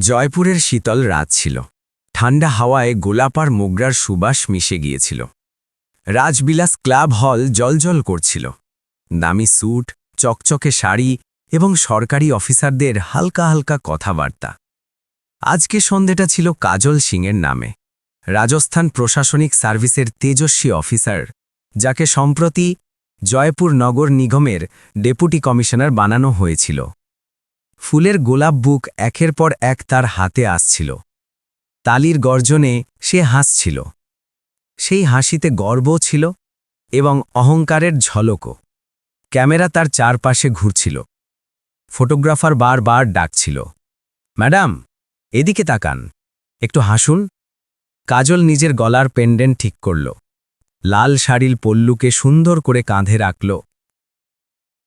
জয়পুরের শীতল রাত ছিল। ঠান্ডা হাওয়ায় গোলাপার মোগরার সুবাস মিশে গিয়েছিল। রাজবিলাস ক্লাব হল জলজল করছিল। দামি স্যুট, চকচকে শাড়ি এবং সরকারি অফিসারদের হালকা হালকা কথাবার্তা। আজকে সন্ধেটা ছিল কাজল সিংয়ের নামে। রাজস্থান প্রশাসনিক সার্ভিসের তেজস্বী অফিসার, যাকে সম্প্রতি জয়পুর নগর নিগমের ডেপুটি কমিশনার বানানো হয়েছিল। ফুলের গোলাপ বুক একের পর এক তার হাতে আসছিল। তালির গর্জনে সে হাসছিল। সেই হাসিতে গর্ব ছিল এবং অহংকারের ঝলকও। ক্যামেরা তার চারপাশে ঘুরছিল। ফটোগ্রাফার বারবার ডাকছিল, ম্যাডাম, এদিকে তাকান, একটু হাসুন। কাজল নিজের গলার পেন্ডেন্ট ঠিক করল। লাল শাড়ির পল্লুকে সুন্দর করে কাঁধে রাখল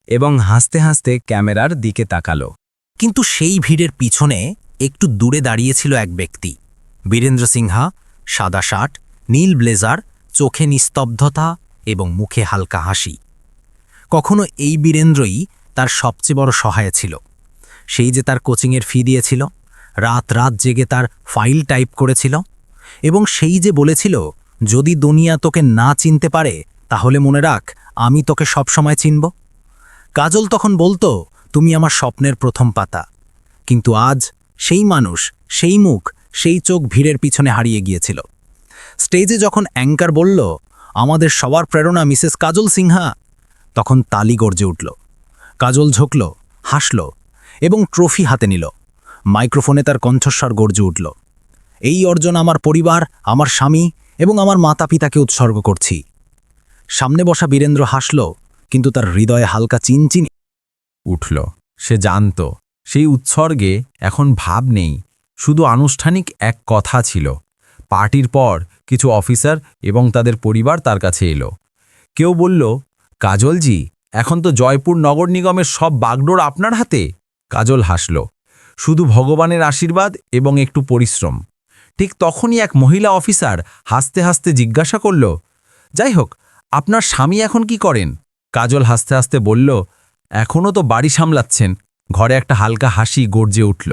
এবং হাসতে হাসতে ক্যামেরার দিকে তাকালো। কিন্তু সেই ভিড়ের পিছনে একটু দূরে দাঁড়িয়েছিল এক ব্যক্তি। বীরেন্দ্র সিংহা, সাদা শার্ট, নীল ব্লেজার, চোখে নিস্তব্ধতা এবং মুখে হালকা হাসি। কখনো এই বীরেন্দ্রই তার সবচেয়ে বড় সহায় ছিল। সেই যে তার কোচিংয়ের ফি দিয়েছিল, রাত রাত জেগে তার ফাইল টাইপ করেছিল এবং সেই যে বলেছিল, যদি দুনিয়া তোকে না চিনতে পারে, তাহলে মনে রাখ, আমি তোকে সবসময় চিনব। কাজল তখন বলতো তুমি আমার স্বপ্নের প্রথম পাতা। কিন্তু আজ সেই মানুষ, সেই মুখ, সেই চোখ ভিড়ের পিছনে হারিয়ে গিয়েছিল। স্টেজে যখন অ্যাঙ্কার বলল, আমাদের সবার প্রেরণা মিসেস কাজল সিংহা তখন তালি গর্জে উঠল। কাজল ঝুঁকল, হাসল এবং ট্রফি হাতে নিল। মাইক্রোফোনে তার কণ্ঠস্বর গর্জে উঠল। এই অর্জন আমার পরিবার, আমার স্বামী এবং আমার মাতা পিতাকে উৎসর্গ করছি। সামনে বসা বীরেন্দ্র হাসল, কিন্তু তার হৃদয়ে হালকা চিনচিন উঠল। সে জানত, সেই উৎসর্গে এখন ভাব নেই, শুধু আনুষ্ঠানিক এক কথা ছিল। পার্টির পর কিছু অফিসার এবং তাদের পরিবার তার কাছে এলো। কেউ বলল, কাজলজি, এখন তো জয়পুর নগর নিগমের সব বাগডোর আপনার হাতে? কাজল হাসল, শুধু ভগবানের আশীর্বাদ এবং একটু পরিশ্রম। ঠিক তখনই এক মহিলা অফিসার হাসতে হাসতে জিজ্ঞাসা করল, যাই হোক, আপনার স্বামী এখন কি করেন? কাজল হাসতে হাসতে বলল এখনও তো বাড়ি সামলাচ্ছেন। ঘরে একটা হালকা হাসি গর্জে উঠল।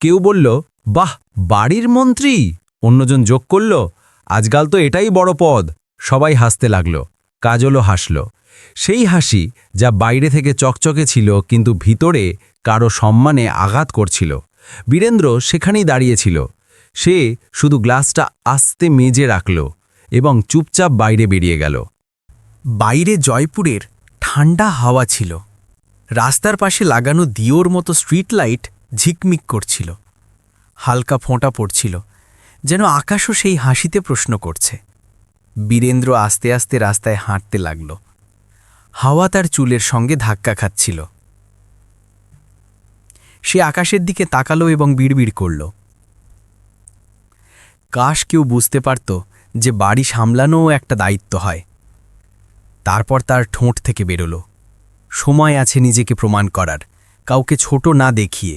কেউ বলল, বাহ, বাড়ির মন্ত্রী! অন্যজন যোগ করল, আজকাল তো এটাই বড় পদ। সবাই হাসতে লাগল, কাজলও হাসল। সেই হাসি যা বাইরে থেকে চকচকে ছিল, কিন্তু ভিতরে কারও সম্মানে আঘাত করছিল। বীরেন্দ্র সেখানেই দাঁড়িয়েছিল। সে শুধু গ্লাসটা আস্তে মেজে রাখল এবং চুপচাপ বাইরে বেরিয়ে গেল। বাইরে জয়পুরের ঠান্ডা হাওয়া ছিল। রাস্তার পাশে লাগানো দিওর মতো স্ট্রিট লাইট ঝিকমিক করছিল। হালকা ফোঁটা পড়ছিল, যেন আকাশও সেই হাসিতে প্রশ্ন করছে। বীরেন্দ্র আস্তে আস্তে রাস্তায় হাঁটতে লাগল। হাওয়া তার চুলের সঙ্গে ধাক্কা খাচ্ছিল। সে আকাশের দিকে তাকালো এবং বিড়বিড় করল। কাশ কেউ বুঝতে পারত যে বাড়ি সামলানোও একটা দায়িত্ব হয়। তারপর তার ঠোঁট থেকে বেরোল। সময় আছে নিজেকে প্রমাণ করার। কাউকে ছোট না দেখিয়ে।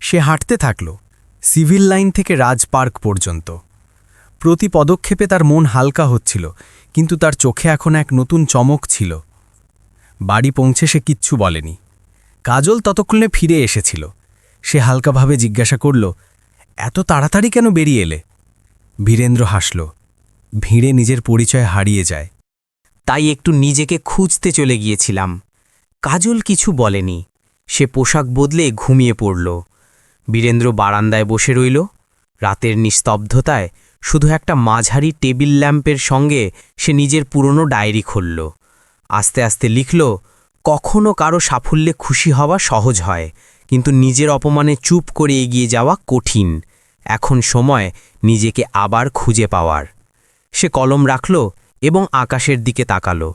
সে হাঁটতে থাকল, সিভিল লাইন থেকে রাজ পার্ক পর্যন্ত। প্রতি পদক্ষেপে তার মন হালকা হচ্ছিল, কিন্তু তার চোখে এখন এক নতুন চমক ছিল। বাড়ি পৌঁছে সে কিচ্ছু বলেনি। কাজল ততক্ষণে ফিরে এসেছিল। সে হালকাভাবে জিজ্ঞাসা করল, এত তাড়াতাড়ি কেন বেরিয়ে এলে? বীরেন্দ্র হাসল, ভিড়ে নিজের পরিচয় হারিয়ে যায়। তাই একটু নিজেকে খুঁজতে চলে গিয়েছিলাম। কাজল কিছু বলেনি। সে পোশাক বদলে ঘুমিয়ে পড়ল। বীরেন্দ্র বারান্দায় বসে রইল। রাতের নিস্তব্ধতায় শুধু একটা মাঝারি টেবিল ল্যাম্পের সঙ্গে সে নিজের পুরনো ডায়েরি খুলল। আস্তে আস্তে লিখল, কখনো কারও সাফল্যে খুশি হওয়া সহজ হয়, কিন্তু নিজের অপমানে চুপ করে এগিয়ে যাওয়া কঠিন। এখন সময় নিজেকে আবার খুঁজে পাওয়ার। সে কলম রাখল এবং আকাশের দিকে তাকালো।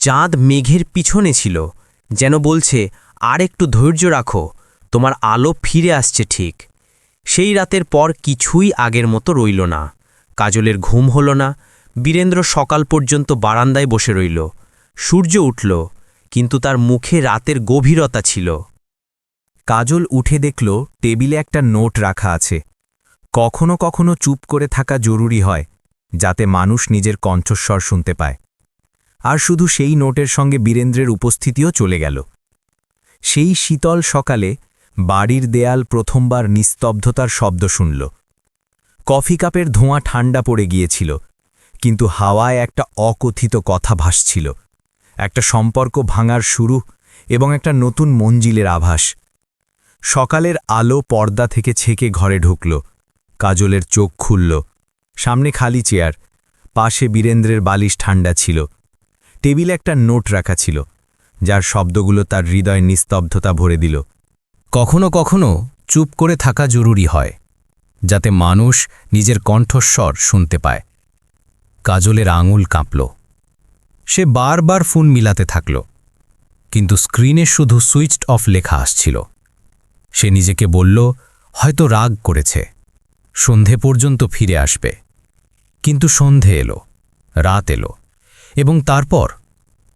চাঁদ মেঘের পিছনে ছিল, যেন বলছে, আর একটু ধৈর্য রাখো, তোমার আলো ফিরে আসছে ঠিক। সেই রাতের পর কিছুই আগের মতো রইল না। কাজলের ঘুম হল না, বীরেন্দ্র সকাল পর্যন্ত বারান্দায় বসে রইল। সূর্য উঠল, কিন্তু তার মুখে রাতের গভীরতা ছিল। কাজল উঠে দেখল, টেবিলে একটা নোট রাখা আছে। কখনো কখনো চুপ করে থাকা জরুরি হয় যাতে মানুষ নিজের কণ্ঠস্বর শুনতে পায়। আর শুধু সেই নোটের সঙ্গে বীরেন্দ্রের উপস্থিতিও চলে গেল। সেই শীতল সকালে বাড়ির দেয়াল প্রথমবার নিস্তব্ধতার শব্দ শুনল। কফি কাপের ধোঁয়া ঠান্ডা পড়ে গিয়েছিল, কিন্তু হাওয়ায় একটা অকথিত কথা ভাসছিল। একটা সম্পর্ক ভাঙার শুরু এবং একটা নতুন মঞ্জিলের আভাস। সকালের আলো পর্দা থেকে ছেকে ঘরে ঢুকল, কাজলের চোখ খুলল। সামনে খালি চেয়ার, পাশে বীরেন্দ্রের বালিশ ঠান্ডা ছিল। টেবিলে একটা নোট রাখা ছিল, যার শব্দগুলো তার হৃদয় নিস্তব্ধতা ভরে দিল। কখনো কখনো চুপ করে থাকা জরুরি হয়, যাতে মানুষ নিজের কণ্ঠস্বর শুনতে পায়। কাজলের আঙুল কাঁপল। সে বারবার ফোন মিলাতে থাকল, কিন্তু স্ক্রিনে শুধু সুইচড অফ লেখা আসছিল। সে নিজেকে বলল, হয়তো রাগ করেছে, সন্ধে পর্যন্ত ফিরে আসবে। কিন্তু সন্ধে এলো, রাত এলো এবং তারপর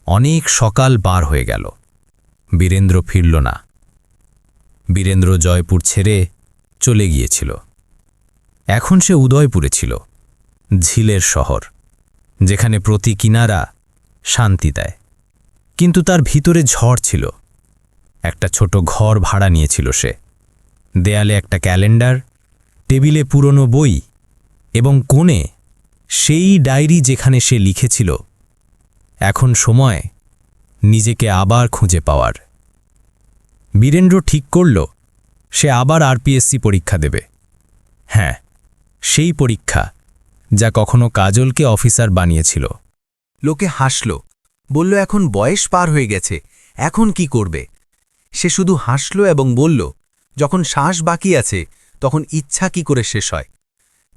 অনেক সকাল বার হয়ে গেল। বীরেন্দ্র ফিরল না। বীরেন্দ্র জয়পুর ছেড়ে চলে গিয়েছিল। এখন সে উদয়পুরে ছিল, ঝিলের শহর, যেখানে প্রতি কিনারা শান্তি দেয়। কিন্তু তার ভিতরে ঝড় ছিল। একটা ছোট ঘর ভাড়া নিয়েছিল সে। দেয়ালে একটা ক্যালেন্ডার, টেবিলে পুরনো বই এবং কোণে সেই ডায়েরি যেখানে সে লিখেছিল। এখন সময় নিজেকে আবার খুঁজে পাওয়ার। বীরেন্দ্র ঠিক করল, সে আবার আরপিএসসি পরীক্ষা দেবে। হ্যাঁ সেই পরীক্ষা যা কখনো কাজলকে অফিসার বানিয়েছিল। লোকে হাসল, বলল, এখন বয়স পার হয়ে গেছে, এখন কি করবে? সে শুধু হাসল এবং বলল, যখন শ্বাস বাকি আছে, তখন ইচ্ছা কি করে শেষ হয়?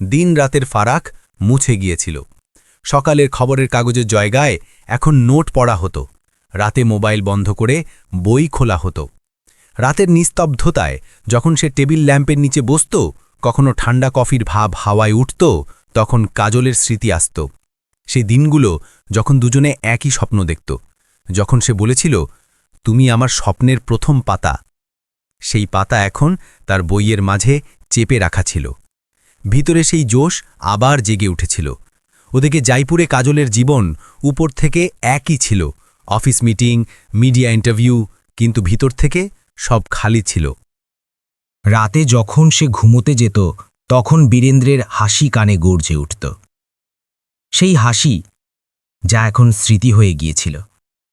দিন রাতের ফারাক মুছে গিয়েছিল। সকালের খবরের কাগজের জায়গায় এখন নোট পড়া হতো। রাতে মোবাইল বন্ধ করে বই খোলা হতো। রাতের নিস্তব্ধতায় যখন সে টেবিল ল্যাম্পের নিচে বসত, কখনো ঠান্ডা কফির ভাব হাওয়ায় উঠত, তখন কাজলের স্মৃতি আসত। সেই দিনগুলো যখন দুজনে একই স্বপ্ন দেখত। যখন সে বলেছিল, তুমি আমার স্বপ্নের প্রথম পাতা। সেই পাতা এখন তার বইয়ের মাঝে চেপে রাখা ছিল। ভিতরে সেই জোশ আবার জেগে উঠেছিল। ওদিকে জাইপুরে কাজলের জীবন উপর থেকে একই ছিল। অফিস মিটিং, মিডিয়া ইন্টারভিউ, কিন্তু ভিতর থেকে সব খালি ছিল। রাতে যখন সে ঘুমোতে যেত, তখন বীরেন্দ্রের হাসি কানে গর্জে উঠত। সেই হাসি যা এখন স্মৃতি হয়ে গিয়েছিল।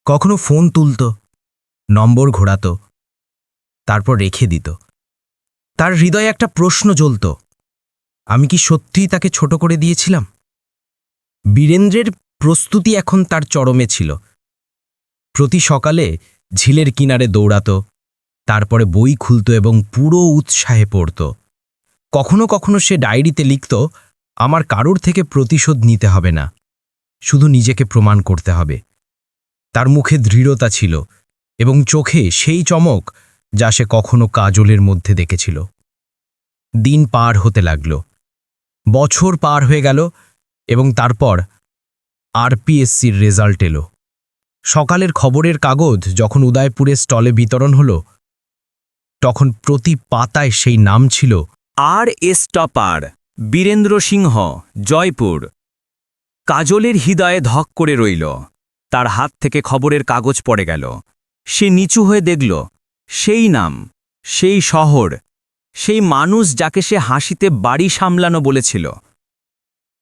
কখনো ফোন তুলত, নম্বর ঘোরাত, তারপর রেখে দিত। তার হৃদয়ে একটা প্রশ্ন জ্বলত আমি কি সত্যিই তাকে ছোট করে দিয়েছিলাম? বীরেন্দ্রের প্রস্তুতি এখন তার চরমে ছিল। প্রতি সকালে ঝিলের কিনারে দৌড়াত, তারপরে বই খুলত এবং পুরো উৎসাহে পড়ত। কখনো কখনো সে ডায়েরিতে লিখত, আমার কারোর থেকে প্রতিশোধ নিতে হবে না, শুধু নিজেকে প্রমাণ করতে হবে। তার মুখে দৃঢ়তা ছিল এবং চোখে সেই চমক যা সে কখনো কাজলের মধ্যে দেখেছিল। দিন পার হতে লাগল। বছর পার হয়ে গেল এবং তারপর আরপিএসসির রেজাল্ট এলো। সকালের খবরের কাগজ যখন উদয়পুরে স্টলে বিতরণ হলো, তখন প্রতি পাতায় সেই নাম ছিল R S topper, Birendra Singh, Jaipur. কাজলের হৃদয়ে ধক করে রইল। তার হাত থেকে খবরের কাগজ পড়ে গেল। সে নিচু হয়ে দেখল, সেই নাম, সেই শহর। সেই মানুষ যাকে সে হাসিতে বাড়ি সামলানো বলেছিল।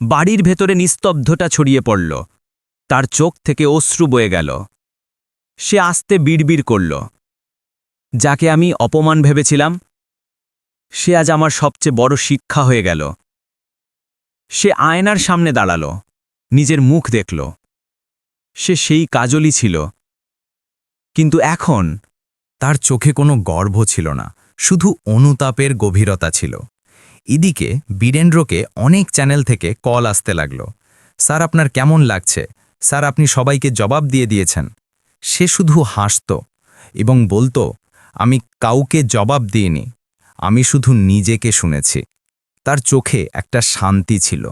বাড়ির ভেতরে নিস্তব্ধতা ছড়িয়ে পড়ল। তার চোখ থেকে অশ্রু বয়ে গেল। সে আস্তে বিড়বিড় করল। যাকে আমি অপমান ভেবেছিলাম, সে আজ আমার সবচেয়ে বড় শিক্ষা হয়ে গেল। সে আয়নার সামনে দাঁড়াল, নিজের মুখ দেখল। সে সেই কাজলই ছিল। কিন্তু এখন তার চোখে কোনো গর্ব ছিল না। শুধু অনুতাপের গভীরতা ছিল। এদিকে বীরেন্দ্রকে অনেক চ্যানেল থেকে কল আসতে লাগল। স্যার, আপনার কেমন লাগছে? স্যার, আপনি সবাইকে জবাব দিয়ে দিয়েছেন। সে শুধু হাসত এবং বলতো, আমি কাউকে জবাব দিইনি, আমি শুধু নিজেকে শুনেছি। তার চোখে একটা শান্তি ছিল।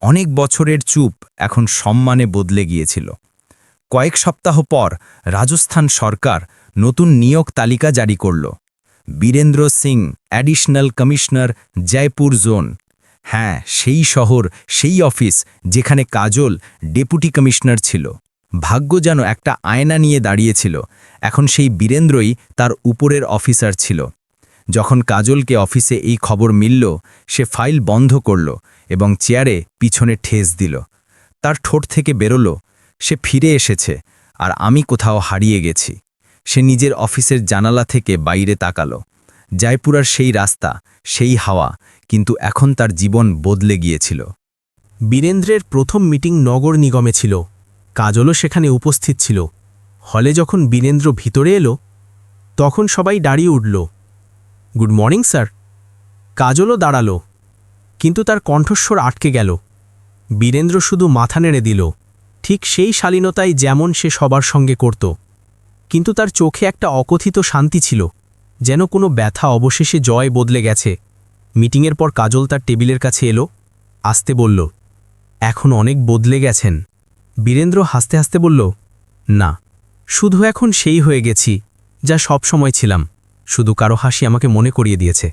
অনেক বছরের চুপ এখন সম্মানে বদলে গিয়েছিল। কয়েক সপ্তাহ পর রাজস্থান সরকার নতুন নিয়োগ তালিকা জারি করল। Birendra Singh, additional commissioner, Jaipur zone. হ্যাঁ সেই শহর, সেই অফিস, যেখানে কাজল, ডেপুটি কমিশনার ছিল। ভাগ্য যেন একটা আয়না নিয়ে দাঁড়িয়েছিল। এখন সেই বীরেন্দ্রই তার উপরের অফিসার ছিল। যখন কাজলকে অফিসে এই খবর মিলল, সে ফাইল বন্ধ করল এবং চেয়ারে পিছনে ঠেস দিল। তার ঠোঁট থেকে বেরোল, সে ফিরে এসেছে, আর আমি কোথাও হারিয়ে গেছি। সে নিজের অফিসের জানালা থেকে বাইরে তাকালো। জয়পুরার সেই রাস্তা, সেই হাওয়া কিন্তু এখন তার জীবন বদলে গিয়েছিল। বীরেন্দ্রের প্রথম মিটিং নগর নিগমে ছিল। কাজলও সেখানে উপস্থিত ছিল। হলে যখন বীরেন্দ্র ভিতরে এলো, তখন সবাই দাঁড়িয়ে উঠল। Good morning, sir. কাজলও দাঁড়াল। কিন্তু তার কণ্ঠস্বর আটকে গেল। বীরেন্দ্র শুধু মাথা নেড়ে দিল। ঠিক সেই শালীনতায় যেমন সে সবার সঙ্গে করত। কিন্তু তার চোখে একটা অকথিত শান্তি ছিল, যেন কোনো ব্যথা অবশেষে জয় বদলে গেছে। মিটিংয়ের পর কাজল তার টেবিলের কাছে এলো, আসতে বলল, এখন অনেক বদলে গেছেন। বীরেন্দ্র হাসতে হাসতে বলল, না, শুধু এখন সেই হয়ে গেছি, যা সব সময় ছিলাম। শুধু কারও হাসি আমাকে মনে করিয়ে দিয়েছে।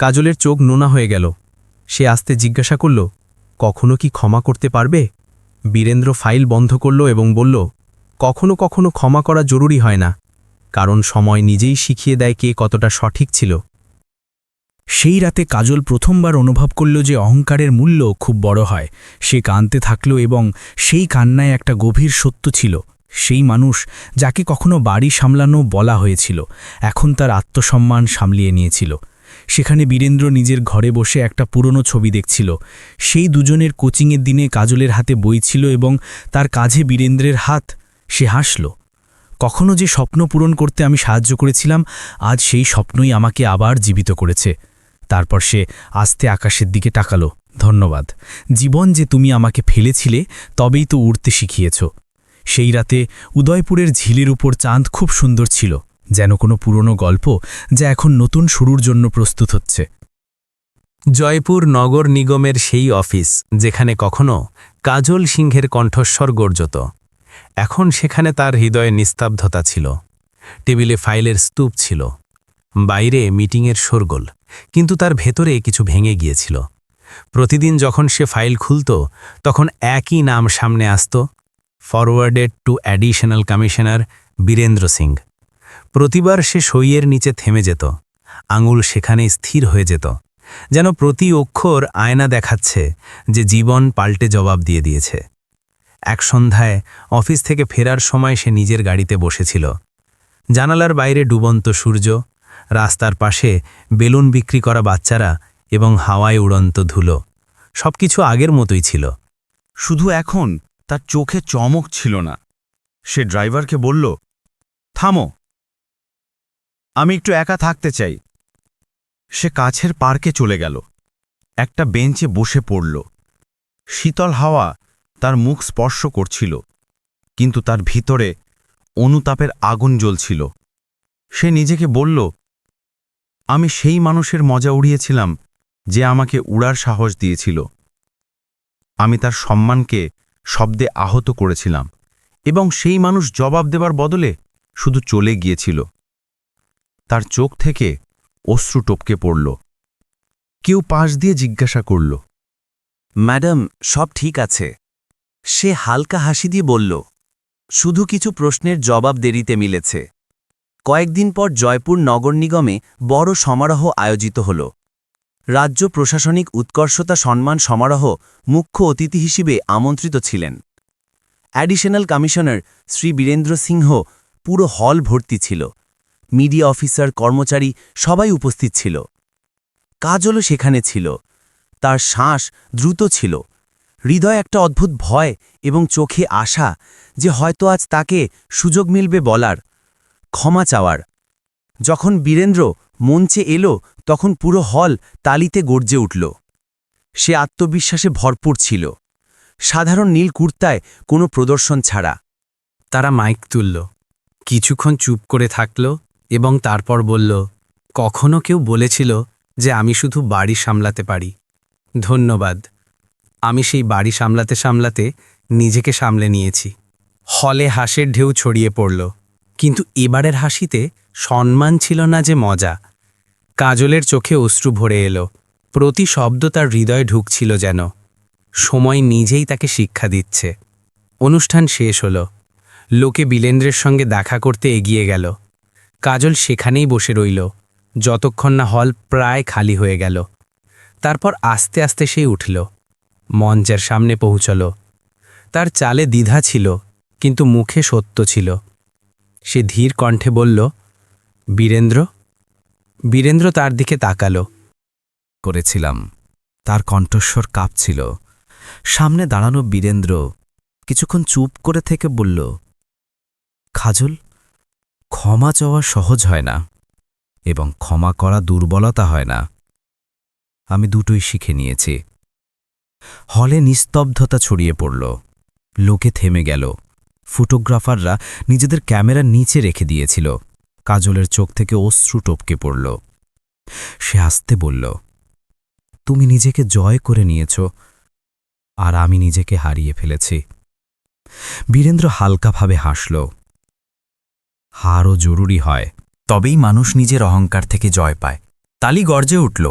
কাজলের চোখ নোনা হয়ে গেল। সে আসতে জিজ্ঞাসা করল, কখনো কি ক্ষমা করতে পারবে? বীরেন্দ্র ফাইল বন্ধ করল এবং বলল কখনো কখনো ক্ষমা করা জরুরি হয় না, কারণ সময় নিজেই শিখিয়ে দেয় কে কতটা সঠিক ছিল। সেই রাতে কাজল প্রথমবার অনুভব করল যে অহংকারের মূল্য খুব বড় হয়। সে কানতে থাকল এবং সেই কান্নায় একটা গভীর সত্য ছিল। সেই মানুষ যাকে কখনো বাড়ি সামলানো বলা হয়েছিল, এখন তার আত্মসম্মান সামলিয়ে নিয়েছিল। সেখানে বীরেন্দ্র নিজের ঘরে বসে একটা পুরনো ছবি দেখছিল। সেই দুজনের কোচিংয়ের দিনে কাজলের হাতে বই ছিল এবং তার কাঁধে বীরেন্দ্রের হাত। সে হাসল। কখনো যে স্বপ্ন পূরণ করতে আমি সাহায্য করেছিলাম, আজ সেই স্বপ্নই আমাকে আবার জীবিত করেছে। তারপর সে আস্তে আকাশের দিকে তাকালো। ধন্যবাদ। জীবন যে তুমি আমাকে ফেলেছিলে, তবেই তো উড়তে শিখিয়েছ। সেই রাতে উদয়পুরের ঝিলের উপর চাঁদ খুব সুন্দর ছিল, যেন কোনো পুরনো গল্প যা এখন নতুন শুরুর জন্য প্রস্তুত হচ্ছে। জয়পুর নগর নিগমের সেই অফিস, যেখানে কখনো কাজল সিংহের কণ্ঠস্বর গর্জত। এখন সেখানে তার হৃদয়ে নিস্তব্ধতা ছিল। টেবিলে ফাইলের স্তূপ ছিল। বাইরে মিটিংয়ের শোরগোল, কিন্তু তার ভেতরে কিছু ভেঙে গিয়েছিল। প্রতিদিন যখন সে ফাইল খুলত, তখন একই নাম সামনে আসত, forwarded to additional commissioner Birendra Singh. প্রতিবার সে সইয়ের নিচে থেমে যেত। আঙুল সেখানে স্থির হয়ে যেত, যেন প্রতি অক্ষর আয়না দেখাচ্ছে যে জীবন পাল্টে জবাব দিয়ে দিয়েছে। এক সন্ধ্যায় অফিস থেকে ফেরার সময় সে নিজের গাড়িতে বসেছিল। জানালার বাইরে ডুবন্ত সূর্য, রাস্তার পাশে বেলুন বিক্রি করা বাচ্চারা এবং হাওয়ায় উড়ন্ত ধুলো। সবকিছু আগের মতোই ছিল। শুধু এখন তার চোখে চমক ছিল না। সে ড্রাইভারকে বলল, থামো। আমি একটু একা থাকতে চাই। সে কাছের পার্কে চলে গেল। একটা বেঞ্চে বসে পড়ল। শীতল হাওয়া তার মুখ স্পর্শ করছিল, কিন্তু তার ভিতরে অনুতাপের আগুন জ্বলছিল। সে নিজেকে বলল, আমি সেই মানুষের মজা উড়িয়েছিলাম যে আমাকে উড়ার সাহস দিয়েছিল। আমি তার সম্মানকে শব্দে আহত করেছিলাম এবং সেই মানুষ জবাব দেবার বদলে শুধু চলে গিয়েছিল। তার চোখ থেকে অশ্রু টপকে পড়ল। কেউ পাশ দিয়ে জিজ্ঞাসা করল, ম্যাডাম, সব ঠিক আছে। সে হালকা হাসি দিয়ে বলল, শুধু কিছু প্রশ্নের জবাব দেরিতে মিলেছে। কয়েকদিন পর জয়পুর নগর নিগমে বড় সমারোহ আয়োজিত হল। রাজ্য প্রশাসনিক উৎকর্ষতা সম্মান সমারোহ মুখ্য অতিথি হিসেবে আমন্ত্রিত ছিলেন। অ্যাডিশনাল কমিশনার শ্রী বীরেন্দ্র সিংহ পুরো হল ভর্তি ছিল। মিডিয়া অফিসার, কর্মচারী সবাই উপস্থিত ছিল। কাজলও সেখানে ছিল। তার শ্বাস দ্রুত ছিল। হৃদয় একটা অদ্ভুত ভয় এবং চোখে আশা যে হয়তো আজ তাকে সুযোগ মিলবে বলার, ক্ষমা চাওয়ার। যখন বীরেন্দ্র মঞ্চে এলো, তখন পুরো হল তালিতে গর্জে উঠল। সে আত্মবিশ্বাসে ভরপুর ছিল। সাধারণ নীল কুর্তায় কোনো প্রদর্শন ছাড়া। তারা মাইক তুলল। কিছুক্ষণ চুপ করে থাকল এবং তারপর বলল, কখনো কেউ বলেছিল যে আমি শুধু বাড়ি সামলাতে পারি। ধন্যবাদ। আমি সেই বাড়ি সামলাতে সামলাতে নিজেকে সামলে নিয়েছি। হলে হাসের ঢেউ ছড়িয়ে পড়ল। কিন্তু এবারের হাসিতে সম্মান ছিল না যে মজা। কাজলের চোখে অশ্রু ভরে এলো। প্রতি শব্দ তার হৃদয়ে ঢুকছিল যেন। সময় নিজেই তাকে শিক্ষা দিচ্ছে। অনুষ্ঠান শেষ হলো। লোকে বিলেন্দ্রের সঙ্গে দেখা করতে এগিয়ে গেল। কাজল সেখানেই বসে রইল। যতক্ষণ না হল প্রায় খালি হয়ে গেল। তারপর আস্তে আস্তে সে উঠল। মঞ্চের সামনে পৌঁছল। তার চালে দ্বিধা ছিল, কিন্তু মুখে সত্য ছিল। সে ধীর কণ্ঠে বলল, বীরেন্দ্র বীরেন্দ্র তার দিকে তাকালো। করেছিলাম। তার কণ্ঠস্বর কাঁপছিল। সামনে দাঁড়ানো বীরেন্দ্র কিছুক্ষণ চুপ করে থেকে বলল, খাজল, ক্ষমা চাওয়া সহজ হয় না এবং ক্ষমা করা দুর্বলতা হয় না। আমি দুটোই শিখে নিয়েছি। হলে নিস্তব্ধতা ছড়িয়ে পড়ল। লোকে থেমে গেল। ফটোগ্রাফাররা নিজেদের ক্যামেরা নিচে রেখে দিয়েছিল। কাজলের চোখ থেকে অশ্রু টপকে পড়ল। সে আসতে বলল, তুমি নিজেকে জয় করে নিয়েছ, আর আমি নিজেকে হারিয়ে ফেলেছি। বীরেন্দ্র হালকাভাবে হাসল। হারও জরুরি হয়, তবেই মানুষ নিজের অহংকার থেকে জয় পায়। তালি গর্জে উঠল,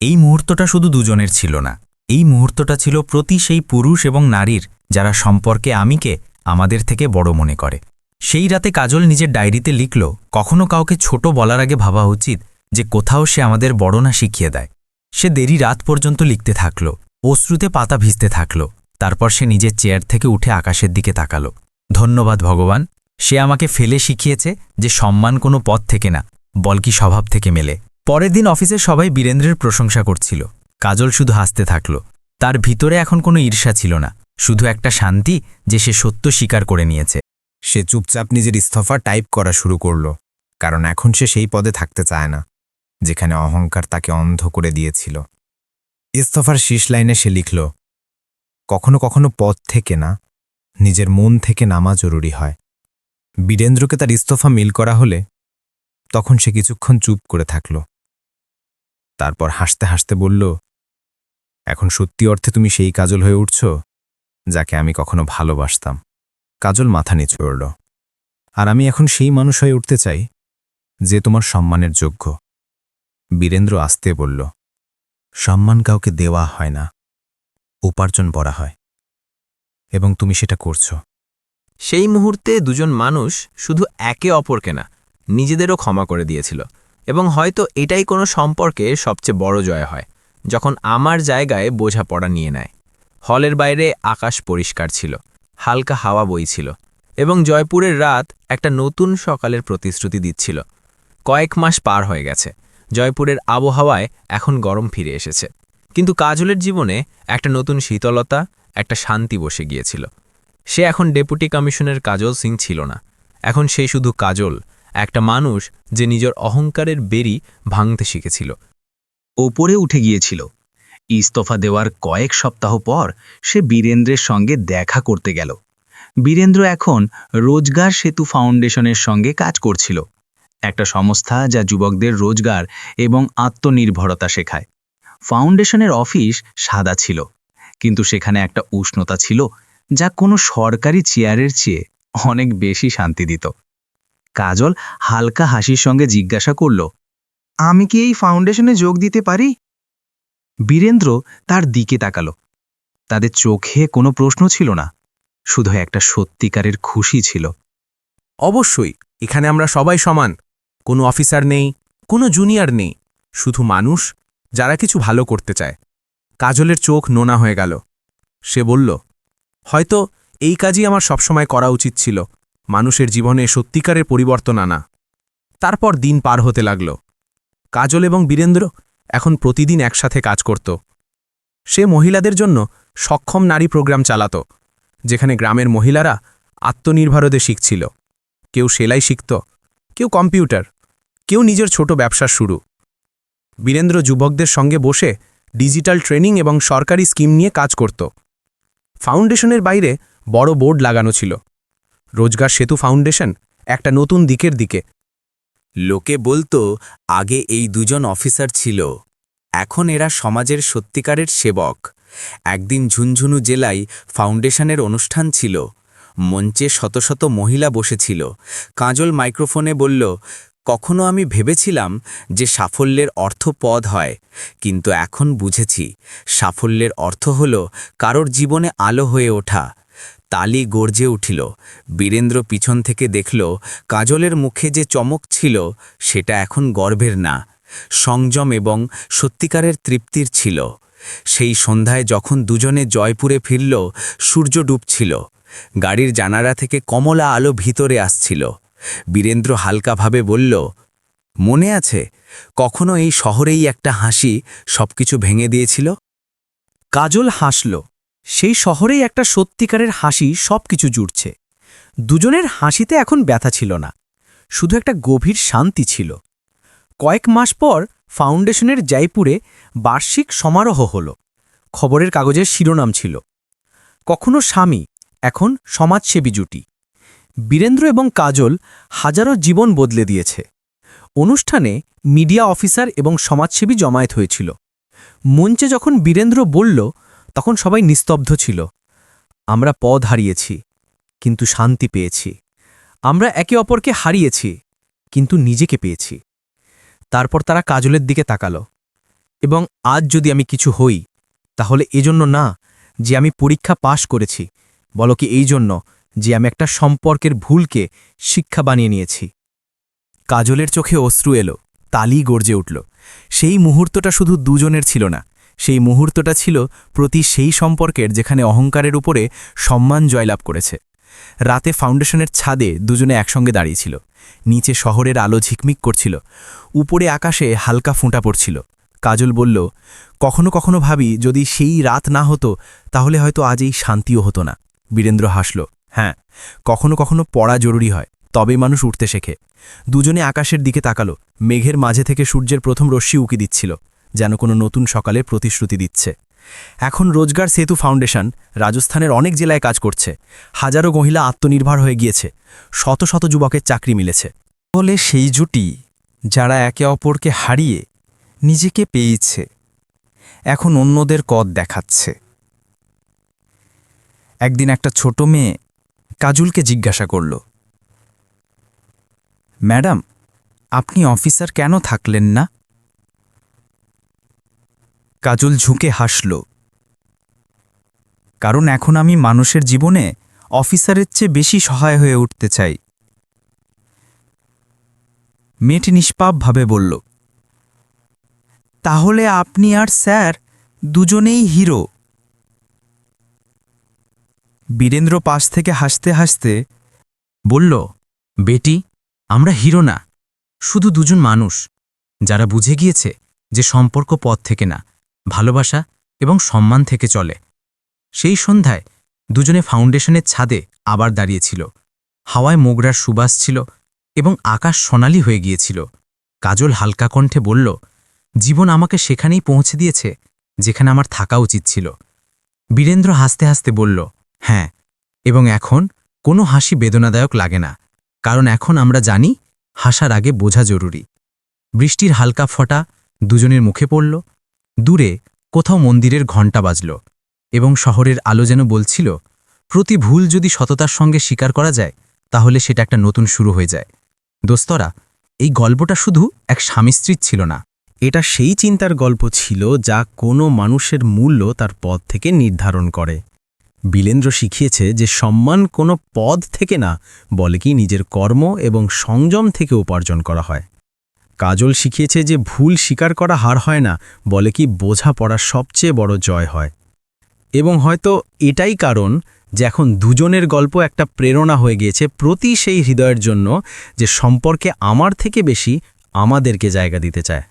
এই মুহূর্তটা শুধু দুজনের ছিল না। এই মুহূর্তটা ছিল প্রতি সেই পুরুষ এবং নারীর, যারা সম্পর্কে আমিকে আমাদের থেকে বড় মনে করে। সেই রাতে কাজল নিজের ডায়েরিতে লিখল, কখনো কাউকে ছোট বলার আগে ভাবা উচিত যে কোথাও সে আমাদের বড় না শিখিয়ে দেয়। সে দেরি রাত পর্যন্ত লিখতে থাকল, অশ্রুতে পাতা ভিজতে থাকল, তারপর সে নিজের চেয়ার থেকে উঠে আকাশের দিকে তাকাল। ধন্যবাদ ভগবান, সে আমাকে ফেলে শিখিয়েছে যে সম্মান কোনো পথ থেকে না বলকি স্বভাব থেকে মেলে। পরের দিন অফিসে সবাই বীরেন্দ্রের প্রশংসা করছিল। কাজল শুধু হাসতে থাকল। তার ভিতরে এখন কোনো ঈর্ষা ছিল না, শুধু একটা শান্তি যে সে সত্য স্বীকার করে নিয়েছে। সে চুপচাপ নিজের ইস্তফা টাইপ করা শুরু করল, কারণ এখন সে সেই পদে থাকতে চায় না, যেখানে অহংকার তাকে অন্ধ করে দিয়েছিল। ইস্তফার শেষ লাইনে সে লিখল, কখনো কখনো পদ থেকে না, নিজের মন থেকে নামা জরুরি হয়। বীরেন্দ্রকে তার ইস্তফা মিল করা হলে, তখন সে কিছুক্ষণ চুপ করে থাকল। তারপর হাসতে হাসতে বলল এখন সত্যি অর্থে তুমি সেই কাজল হয়ে উঠছ, যাকে আমি কখনো ভালোবাসতাম। কাজল মাথা নিচু উড়ল আর আমি এখন সেই মানুষ হয়ে উঠতে চাই, যে তোমার সম্মানের যোগ্য। বীরেন্দ্র আসতে বলল, সম্মান কাউকে দেওয়া হয় না, উপার্জন করা হয়। এবং তুমি সেটা করছ। সেই মুহূর্তে দুজন মানুষ শুধু একে অপরকে না, নিজেদেরও ক্ষমা করে দিয়েছিল। এবং হয়তো এটাই কোনো সম্পর্কে সবচেয়ে বড় জয় হয়। যখন আমার জায়গায় বোঝাপড়া নিয়ে নেয়। হলের বাইরে আকাশ পরিষ্কার ছিল, হালকা হাওয়া বইছিল এবং জয়পুরের রাত একটা নতুন সকালের প্রতিশ্রুতি দিচ্ছিল। কয়েক মাস পার হয়ে গেছে, জয়পুরের আবহাওয়ায় এখন গরম ফিরে এসেছে। কিন্তু কাজলের জীবনে একটা নতুন শীতলতা, একটা শান্তি বসে গিয়েছিল। সে এখন ডেপুটি কমিশনের কাজল সিং ছিল না। এখন সে শুধু কাজল, একটা মানুষ যে নিজের অহংকারের বেরি ভাঙতে শিখেছিল। ওপরে উঠে গিয়েছিল। ইস্তফা দেওয়ার কয়েক সপ্তাহ পর সে বীরেন্দ্রের সঙ্গে দেখা করতে গেল। বীরেন্দ্র এখন রোজগার সেতু ফাউন্ডেশনের সঙ্গে কাজ করছিল। একটা সংস্থা যা যুবকদের রোজগার এবং আত্মনির্ভরতা শেখায়। ফাউন্ডেশনের অফিস সাদা ছিল, কিন্তু সেখানে একটা উষ্ণতা ছিল যা কোনো সরকারি চেয়ারের চেয়ে অনেক বেশি শান্তি দিত। কাজল হালকা হাসির সঙ্গে জিজ্ঞাসা করল আমি কি এই ফাউন্ডেশনে যোগ দিতে পারি? বীরেন্দ্র তার দিকে তাকালো। তাদের চোখে কোনো প্রশ্ন ছিল না, শুধু একটা সত্যিকারের খুশি ছিল। অবশ্যই, এখানে আমরা সবাই সমান। কোনো অফিসার নেই, কোনো জুনিয়র নেই, শুধু মানুষ যারা কিছু ভালো করতে চায়। কাজলের চোখ নোনা হয়ে গেল। সে বলল, হয়তো এই কাজই আমার সবসময় করা উচিত ছিল। মানুষের জীবনে সত্যিকারের পরিবর্তন আনা। তারপর দিন পার হতে লাগল। কাজল এবং বীরেন্দ্র এখন প্রতিদিন একসাথে কাজ করত। সে মহিলাদের জন্য সক্ষম নারী প্রোগ্রাম চালাত, যেখানে গ্রামের মহিলারা আত্মনির্ভরতে শিখছিল। কেউ সেলাই শিখত, কেউ কম্পিউটার, কেউ নিজের ছোট ব্যবসা শুরু। বীরেন্দ্র যুবকদের সঙ্গে বসে ডিজিটাল ট্রেনিং এবং সরকারি স্কিম নিয়ে কাজ করত। ফাউন্ডেশনের বাইরে বড় বোর্ড লাগানো ছিল। রোজগার সেতু ফাউন্ডেশন একটা নতুন দিকের দিকে লোকে বলতো, আগে এই দুজন অফিসার ছিল। এখন এরা সমাজের সত্যিকারের সেবক। একদিন ঝুনঝুনু জেলায় ফাউন্ডেশনের অনুষ্ঠান ছিল। মঞ্চে শত শত মহিলা বসেছিল। কাজল মাইক্রোফোনে বলল, কখনো আমি ভেবেছিলাম যে সাফল্যের অর্থ পদ হয়, কিন্তু এখন বুঝেছি, সাফল্যের অর্থ হল কারোর জীবনে আলো হয়ে ওঠা। তালি গর্জে উঠিল। বীরেন্দ্র পিছন থেকে দেখল, কাজলের মুখে যে চমক ছিল, সেটা এখন গর্বের না। সংযম এবং সত্যিকারের তৃপ্তির ছিল। সেই সন্ধ্যায় যখন দুজনে জয়পুরে ফিরল, সূর্য ডুবছিল। গাড়ির জানালা থেকে কমলা আলো ভিতরে আসছিল। বীরেন্দ্র হালকাভাবে বলল, মনে আছে, কখনো এই শহরেই একটা হাসি সবকিছু ভেঙে দিয়েছিল? কাজল হাসল সেই শহরেই একটা সত্যিকারের হাসি সবকিছু জুড়ছে। দুজনের হাসিতে এখন ব্যথা ছিল না, শুধু একটা গভীর শান্তি ছিল। কয়েক মাস পর ফাউন্ডেশনের জয়পুরে বার্ষিক সমারোহ হল। খবরের কাগজের শিরোনাম ছিল, কখনো স্বামী, এখন সমাজসেবী জুটি। বীরেন্দ্র এবং কাজল হাজারো জীবন বদলে দিয়েছে। অনুষ্ঠানে মিডিয়া অফিসার এবং সমাজসেবী জমায়েত হয়েছিল। মঞ্চে যখন বীরেন্দ্র বলল তখন সবাই নিস্তব্ধ ছিল। আমরা পদ হারিয়েছি, কিন্তু শান্তি পেয়েছি। আমরা একে অপরকে হারিয়েছি, কিন্তু নিজেকে পেয়েছি। তারপর তারা কাজলের দিকে তাকালো। এবং আজ যদি আমি কিছু হই, তাহলে এজন্য না যে আমি পরীক্ষা পাশ করেছি, বলো কি এই জন্য যে আমি একটা সম্পর্কের ভুলকে শিক্ষা বানিয়ে নিয়েছি। কাজলের চোখে অশ্রু এলো তালি গর্জে উঠল। সেই মুহূর্তটা শুধু দুজনের ছিল না সেই মুহূর্তটা ছিল প্রতি সেই সম্পর্কের যেখানে অহংকারের উপরে সম্মান জয়লাভ করেছে। রাতে ফাউন্ডেশনের ছাদে দুজনে একসঙ্গে দাঁড়িয়েছিল। নিচে শহরের আলো ঝিকমিক করছিল। উপরে আকাশে হালকা ফোঁটা পড়ছিল। কাজল বলল, কখনো কখনো ভাবি, যদি সেই রাত না হতো, তাহলে হয়তো আজ এই শান্তিও হতো না। বীরেন্দ্র হাসল হ্যাঁ কখনো কখনো পড়া জরুরি হয়, তবে মানুষ উঠতে শেখে। দুজনে আকাশের দিকে তাকালো। মেঘের মাঝে থেকে সূর্যের প্রথম রশ্মি উকি দিচ্ছিল। যেন কোনো নতুন সকালে প্রতিশ্রুতি দিচ্ছে। এখন রোজগার সেতু ফাউন্ডেশন রাজস্থানের অনেক জেলায় কাজ করছে। হাজারো মহিলা আত্মনির্ভর হয়ে গিয়েছে। শত শত যুবকের চাকরি মিলেছে। বলে সেই জুটি যারা একে অপরকে হারিয়ে নিজেকে পেয়েছে, এখন অন্যদের কদ দেখাচ্ছে। একদিন একটা ছোট মেয়ে কাজুলকে জিজ্ঞাসা করল, ম্যাডাম, আপনি অফিসার কেন থাকলেন না? কাজল ঝুঁকে হাসল। কারণ এখন আমি মানুষের জীবনে অফিসারের চেয়ে বেশি সহায় হয়ে উঠতে চাই। মেয়েটি নিষ্পাপভাবে বলল, তাহলে আপনি আর স্যার দুজনেই হিরো? বীরেন্দ্র পাশ থেকে হাসতে হাসতে বলল, বেটি, আমরা হিরো না, শুধু দুজন মানুষ, যারা বুঝে গিয়েছে যে সম্পর্ক পথ থেকে না। ভালোবাসা এবং সম্মান থেকে চলে। সেই সন্ধ্যায় দুজনে ফাউন্ডেশনের ছাদে আবার দাঁড়িয়েছিল। হাওয়ায় মোগরার সুবাস ছিল এবং আকাশ সোনালি হয়ে গিয়েছিল। কাজল হালকা কণ্ঠে বলল, জীবন আমাকে সেখানেই পৌঁছে দিয়েছে, যেখানে আমার থাকা উচিত ছিল। বীরেন্দ্র হাসতে হাসতে বলল হ্যাঁ এবং এখন কোনো হাসি বেদনাদায়ক লাগে না, কারণ এখন আমরা জানি হাসার আগে বোঝা জরুরি। বৃষ্টির হালকা ফটা দুজনের মুখে পড়ল দূরে কোথাও মন্দিরের ঘণ্টা বাজল এবং শহরের আলো যেন বলছিল, প্রতি ভুল যদি সততার সঙ্গে স্বীকার করা যায়, তাহলে সেটা একটা নতুন শুরু হয়ে যায়। দোস্তরা, এই গল্পটা শুধু এক স্বামী স্ত্রীর ছিল না। এটা সেই চিন্তার গল্প ছিল যা কোনো মানুষের মূল্য তার পদ থেকে নির্ধারণ করে। বিলেন্দ্র শিখিয়েছে যে সম্মান কোনো পদ থেকে না বলে কি নিজের কর্ম এবং সংযম থেকে উপার্জন করা হয়। কাজল শিখিয়েছে যে ভুল স্বীকার করা হার হয় না, বলে কি বোঝা পড়ার সবচেয়ে বড় জয় হয়। এবং হয়তো এটাই কারণ যে এখন দুজনের গল্প একটা প্রেরণা হয়ে গিয়েছে প্রতি সেই হৃদয়ের জন্য যে সম্পর্কে আমার থেকে বেশি আমাদেরকে জায়গা দিতে চায়।